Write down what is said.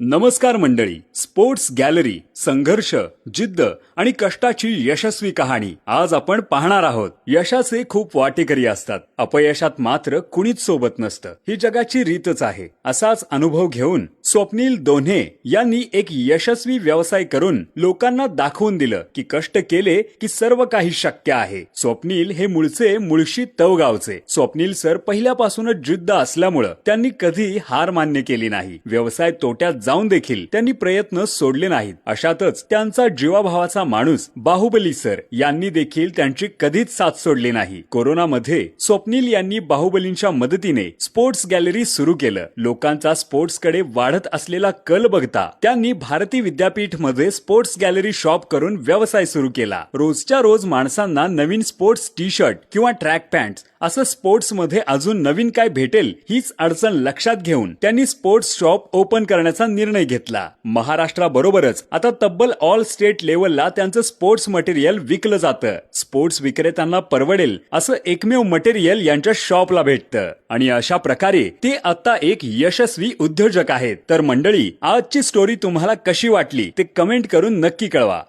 नमस्कार मंडळी. Sports gallery संघर्ष जिद्द आणि कष्टाची यशस्वी कहाणी आज आपण पाहणार आहोत. यशाचे खूप वाटेकरी असतात. अपयशात मात्र कुणीच सोबत नसतं. ही जगाची रीतच आहे. असाच अनुभव घेऊन स्वप्नील दोन्हे यांनी एक यशस्वी व्यवसाय करून लोकांना दाखवून दिलं की कष्ट केले की सर्व काही शक्य आहे. स्वप्नील हे मूळचे मुळशी तवगावचे. स्वप्नील सर पहिल्यापासूनच जिद्द असल्यामुळं त्यांनी कधी हार मान्य केली नाही. व्यवसाय तोट्यात जाऊन देखील त्यांनी प्रयत्न सोडले नाहीत. अशातच त्यांचा जीवाभावाचा माणूस बाहुबली सर यांनी देखील त्यांची कधीच साथ सोडली नाही. कोरोनामध्ये स्वप्नील यांनी बाहुबलींच्या मदतीने स्पोर्ट्स गॅलरी सुरू केलं. लोकांचा स्पोर्ट्सकडे वाढत असलेला कल बघता त्यांनी भारती विद्यापीठमध्ये स्पोर्ट्स गॅलरी शॉप करून व्यवसाय सुरू केला. रोजच्या रोज माणसांना नवीन स्पोर्ट्स टी शर्ट किंवा ट्रॅक पॅन्ट असं स्पोर्ट्समध्ये अजून नवीन काय भेटेल हीच अडचण लक्षात घेऊन त्यांनी स्पोर्ट्स शॉप ओपन करण्याचा निर्णय घेतला. महाराष्ट्राबरोबरच आता तब्बल ऑल स्टेट लेवलला त्यांचं स्पोर्ट्स मटेरियल विकलं जातं. स्पोर्ट्स विक्रेत्यांना परवडेल असं एकमेव मटेरियल यांच्या शॉपला भेटतं. आणि अशा प्रकारे ते आता एक यशस्वी उद्योजक आहेत. तर मंडळी आजची स्टोरी तुम्हाला कशी वाटली ते कमेंट करून नक्की कळवा.